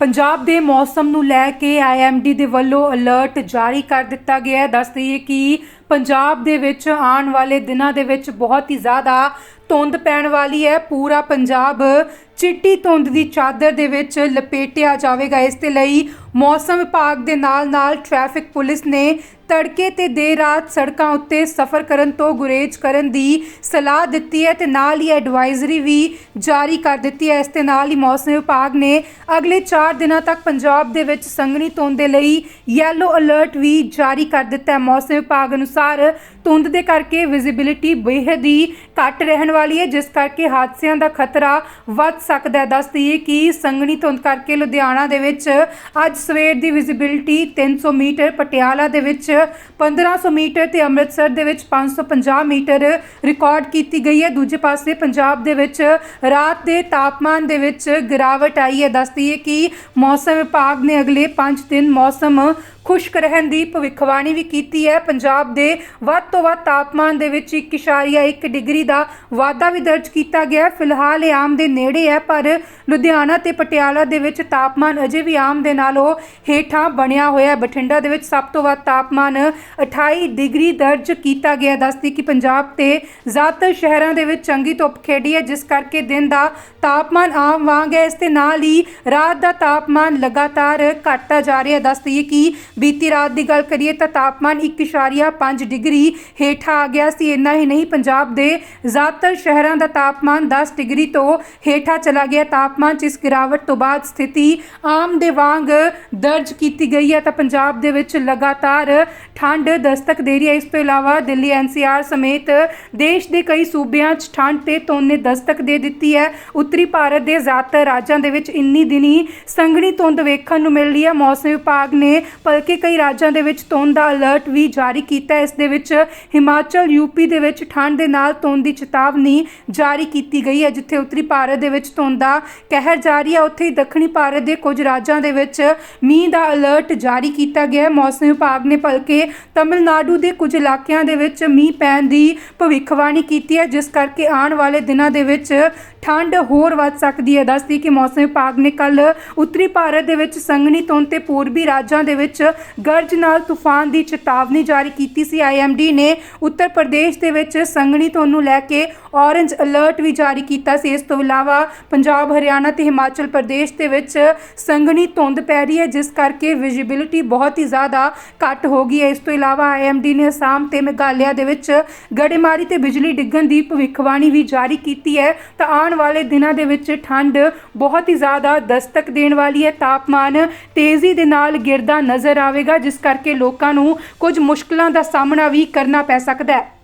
ਪੰਜਾਬ ਦੇ ਮੌਸਮ ਨੂੰ ਲੈ ਕੇ ਆਈਐਮਡੀ ਦੇ ਵੱਲੋਂ ਅਲਰਟ ਜਾਰੀ ਕਰ ਦਿੱਤਾ ਗਿਆ ਹੈ। ਦੱਸ ਦਈਏ ਕਿ ਪੰਜਾਬ ਦੇ ਵਿੱਚ ਆਉਣ ਵਾਲੇ ਦਿਨਾਂ ਦੇ ਵਿੱਚ ਬਹੁਤ ਹੀ ਜ਼ਿਆਦਾ ਧੁੰਦ ਪੈਣ ਵਾਲੀ ਹੈ। ਪੂਰਾ ਪੰਜਾਬ ਚਿੱਟੀ ਧੁੰਦ ਦੀ ਚਾਦਰ ਦੇ ਵਿੱਚ ਲਪੇਟਿਆ ਜਾਵੇਗਾ। ਇਸ ਦੇ ਲਈ ਮੌਸਮ ਵਿਭਾਗ ਦੇ ਨਾਲ-ਨਾਲ ਟ੍ਰੈਫਿਕ ਪੁਲਿਸ ਨੇ ਤੜਕੇ ਤੇ ਦੇਰ ਰਾਤ ਸੜਕਾਂ ਉੱਤੇ ਸਫ਼ਰ ਕਰਨ ਤੋਂ ਗੁਰੇਜ਼ ਕਰਨ ਦੀ ਸਲਾਹ ਦਿੱਤੀ ਹੈ ਤੇ ਨਾਲ ਹੀ ਐਡਵਾਈਜ਼ਰੀ ਵੀ ਜਾਰੀ ਕਰ ਦਿੱਤੀ ਹੈ। ਇਸ ਦੇ ਨਾਲ ਹੀ ਮੌਸਮ ਵਿਭਾਗ ਨੇ ਅਗਲੇ 4 ਦਿਨਾਂ ਤੱਕ ਪੰਜਾਬ ਦੇ ਵਿੱਚ ਸੰਘਣੀ ਧੁੰਦ ਦੇ ਲਈ ਯੈਲੋ ਅਲਰਟ ਵੀ ਜਾਰੀ ਕਰ ਦਿੱਤਾ ਹੈ। ਮੌਸਮ ਵਿਭਾਗ ਅਨੁਸਾਰ ਧੁੰਦ ਦੇ ਕਰਕੇ ਵਿਜ਼ਿਬਿਲਿਟੀ ਬੇਹੱਦ ਹੀ ਘੱਟ ਰਹਿਣ ਵਾਲੀ ਹੈ, ਜਿਸ ਕਰਕੇ ਹਾਦਸਿਆਂ ਦਾ ਖਤਰਾ ਵੱਧ ਸਕਦਾ ਹੈ। ਦੱਸ ਦਈਏ ਕਿ ਸੰਘਣੀ ਧੁੰਦ ਕਰਕੇ ਲੁਧਿਆਣਾ ਦੇ ਵਿੱਚ ਅੱਜ ਸਵੇਰ ਦੀ ਵਿਜ਼ਿਬਿਲਿਟੀ 300 ਮੀਟਰ, ਪਟਿਆਲਾ ਦੇ ਵਿੱਚ 1500 ਮੀਟਰ ਤੇ ਅੰਮ੍ਰਿਤਸਰ ਦੇ ਵਿੱਚ 550 ਮੀਟਰ ਰਿਕਾਰਡ ਕੀਤੀ ਗਈ ਹੈ। ਦੂਜੇ ਪਾਸੇ ਪੰਜਾਬ ਦੇ ਵਿੱਚ ਰਾਤ ਦੇ ਤਾਪਮਾਨ ਦੇ ਵਿੱਚ ਗਿਰਾਵਟ ਆਈ ਹੈ। ਦੱਸ ਦਈਏ ਕਿ ਮੌਸਮ ਵਿਭਾਗ ਨੇ ਅਗਲੇ 5 ਦਿਨ ਮੌਸਮ ਖੁਸ਼ਕ ਰਹਿਣ ਦੀ ਭਵਿੱਖਬਾਣੀ ਵੀ ਕੀਤੀ ਹੈ। ਪੰਜਾਬ ਦੇ ਵੱਧ ਤੋਂ ਵੱਧ ਤਾਪਮਾਨ ਦੇ ਵਿੱਚ 1.1 ਡਿਗਰੀ ਦਾ ਵਾਧਾ ਵੀ ਦਰਜ ਕੀਤਾ ਗਿਆ ਹੈ। ਫਿਲਹਾਲ ਇਹ ਆਮ ਦੇ ਨੇੜੇ ਹੈ, ਪਰ ਲੁਧਿਆਣਾ ਤੇ ਪਟਿਆਲਾ ਦੇ ਵਿੱਚ ਤਾਪਮਾਨ ਅਜੇ ਵੀ ਆਮ ਦੇ ਨਾਲੋਂ ਹੇਠਾਂ ਬਣਿਆ ਹੋਇਆ ਹੈ। ਬਠਿੰਡਾ ਦੇ ਵਿੱਚ ਸਭ ਤੋਂ ਵੱਧ ਤਾਪਮਾਨ 28 ਡਿਗਰੀ ਦਰਜ ਕੀਤਾ ਗਿਆ ਦੱਸਦੀ ਕਿ ਪੰਜਾਬ ਤੇ ਜ਼ਿਆਦਾਤਰ ਸ਼ਹਿਰਾਂ ਦੇ ਵਿੱਚ ਚੰਗੀ ਧੁੱਪ ਖੇਡੀ ਹੈ, ਜਿਸ ਕਰਕੇ ਦਿਨ ਦਾ ਤਾਪਮਾਨ ਆਮ ਵਾਂਗ ਹੈ। ਇਸ ਦੇ ਨਾਲ ਹੀ ਰਾਤ ਦਾ ਤਾਪਮਾਨ ਲਗਾਤਾਰ ਘਟਦਾ ਜਾ ਰਿਹਾ ਹੈ। ਦੱਸਦੀ ਕਿ ਬੀਤੀ ਰਾਤ ਦੀ ਗੱਲ ਕਰੀਏ ਤਾਂ ਤਾਪਮਾਨ 1.5 ਡਿਗਰੀ ਹੇਠਾਂ ਆ ਗਿਆ ਸੀ। ਇੰਨਾ ਹੀ ਨਹੀਂ, ਪੰਜਾਬ ਦੇ ਜ਼ਿਆਦਾਤਰ ਸ਼ਹਿਰਾਂ ਦਾ ਤਾਪਮਾਨ 10 ਡਿਗਰੀ ਤੋਂ ਹੇਠਾਂ ਚਲਾ ਗਿਆ। ਤਾਪਮਾਨ 'ਚ ਇਸ ਗਿਰਾਵਟ ਤੋਂ ਬਾਅਦ ਸਥਿਤੀ ਆਮ ਦੇ ਵਾਂਗ ਦਰਜ ਕੀਤੀ ਗਈ ਹੈ। ਤਾਂ ਪੰਜਾਬ ਦੇ ਵਿੱਚ ਲਗਾਤਾਰ ਠੰਡ ਦਸਤਕ ਦੇ ਰਹੀ ਹੈ। ਇਸ ਤੋਂ ਇਲਾਵਾ ਦਿੱਲੀ ਐਨਸੀਆਰ ਸਮੇਤ ਦੇਸ਼ ਦੇ ਕਈ ਸੂਬਿਆਂ 'ਚ ਠੰਡ ਤੇ ਧੁੰਦ ਨੇ ਦਸਤਕ ਦੇ ਦਿੱਤੀ ਹੈ। ਉੱਤਰੀ ਭਾਰਤ ਦੇ ਜ਼ਿਆਦਾਤਰ ਰਾਜਾਂ ਦੇ ਵਿੱਚ ਇੰਨੀ ਦਿਨੀ ਸੰਘਣੀ ਧੁੰਦ ਵੇਖਣ ਨੂੰ ਮਿਲ ਰਹੀ ਹੈ। ਮੌਸਮ ਵਿਭਾਗ ਨੇ ਕਿ ਕਈ ਰਾਜਾਂ ਦੇ ਵਿੱਚ ਧੁੰਦ ਦਾ ਅਲਰਟ ਵੀ ਜਾਰੀ ਕੀਤਾ ਹੈ। ਇਸ ਦੇ ਵਿੱਚ ਹਿਮਾਚਲ ਯੂਪੀ ਦੇ ਵਿੱਚ ਠੰਡ ਦੇ ਨਾਲ ਧੁੰਦ ਦੀ ਚੇਤਾਵਨੀ ਜਾਰੀ ਕੀਤੀ ਗਈ ਹੈ, ਜਿੱਥੇ ਉੱਤਰੀ ਭਾਰਤ ਦੇ ਵਿੱਚ ਧੁੰਦ ਦਾ ਕਹਿਰ ਜਾਰੀ ਹੈ। ਉੱਥੇ ਹੀ ਦੱਖਣੀ ਭਾਰਤ ਦੇ ਕੁਝ ਰਾਜਾਂ ਦੇ ਵਿੱਚ ਮੀਂਹ ਦਾ ਅਲਰਟ ਜਾਰੀ ਕੀਤਾ ਗਿਆ ਹੈ। ਮੌਸਮ ਵਿਭਾਗ ਨੇ ਭਲਕੇ ਤਮਿਲਨਾਡੂ ਦੇ ਕੁਝ ਇਲਾਕਿਆਂ ਦੇ ਵਿੱਚ ਮੀਂਹ ਪੈਣ ਦੀ ਭਵਿੱਖਬਾਣੀ ਕੀਤੀ ਹੈ, ਜਿਸ ਕਰਕੇ ਆਉਣ ਵਾਲੇ ਦਿਨਾਂ ਦੇ ਵਿੱਚ ਠੰਡ ਹੋਰ ਵੱਧ ਸਕਦੀ ਹੈ। ਦੱਸਦੀ ਕਿ ਮੌਸਮ ਵਿਭਾਗ ਨੇ ਕੱਲ ਉੱਤਰੀ ਭਾਰਤ ਦੇ ਵਿੱਚ ਸੰਘਣੀ ਧੁੰਦ ਤੇ ਪੂਰਬੀ ਰਾਜਾਂ ਦੇ ਵਿੱਚ ਗਰਜ ਨਾਲ ਤੂਫਾਨ ਦੀ ਚੇਤਾਵਨੀ ਜਾਰੀ ਕੀਤੀ ਸੀ। ਆਈਐਮਡੀ ਨੇ ਉੱਤਰ ਪ੍ਰਦੇਸ਼ ਦੇ ਵਿੱਚ ਸੰਘਣੀ ਧੁੰਦ ਨੂੰ ਲੈ ਕੇ ਔਰੇਂਜ ਅਲਰਟ ਵੀ ਜਾਰੀ ਕੀਤਾ ਸੀ। ਇਸ ਤੋਂ ਇਲਾਵਾ ਪੰਜਾਬ, ਹਰਿਆਣਾ ਤੇ ਹਿਮਾਚਲ ਪ੍ਰਦੇਸ਼ ਦੇ ਵਿੱਚ ਸੰਘਣੀ ਧੁੰਦ ਪੈ ਰਹੀ ਹੈ, ਜਿਸ ਕਰਕੇ ਵਿਜ਼ਿਬਿਲਿਟੀ ਬਹੁਤ ਹੀ ਜ਼ਿਆਦਾ ਘੱਟ ਹੋ ਗਈ ਹੈ। ਇਸ ਤੋਂ ਇਲਾਵਾ ਆਈਐਮਡੀ ਨੇ ਅਸਾਮ ਤੇ ਮੇਘਾਲਿਆ ਦੇ ਵਿੱਚ ਗੜੇਮਾਰੀ ਤੇ ਬਿਜਲੀ ਡਿੱਗਣ ਦੀ ਭਵਿੱਖਬਾਣੀ ਵੀ ਜਾਰੀ ਕੀਤੀ ਹੈ। ਤਾਂ ਆਉਣ ਵਾਲੇ ਦਿਨਾਂ ਦੇ ਵਿੱਚ ਠੰਡ ਬਹੁਤ ਹੀ ਜ਼ਿਆਦਾ ਦਸਤਕ ਦੇਣ ਵਾਲੀ ਹੈ। ਤਾਪਮਾਨ ਤੇਜ਼ੀ ਦੇ ਨਾਲ ਗਿਰਦਾ ਨਜ਼ਰ ਆਵੇਗਾ, ਜਿਸ ਕਰਕੇ ਲੋਕਾਂ ਨੂੰ ਕੁਝ ਮੁਸ਼ਕਲਾਂ ਦਾ ਸਾਹਮਣਾ ਵੀ ਕਰਨਾ ਪੈ ਸਕਦਾ ਹੈ।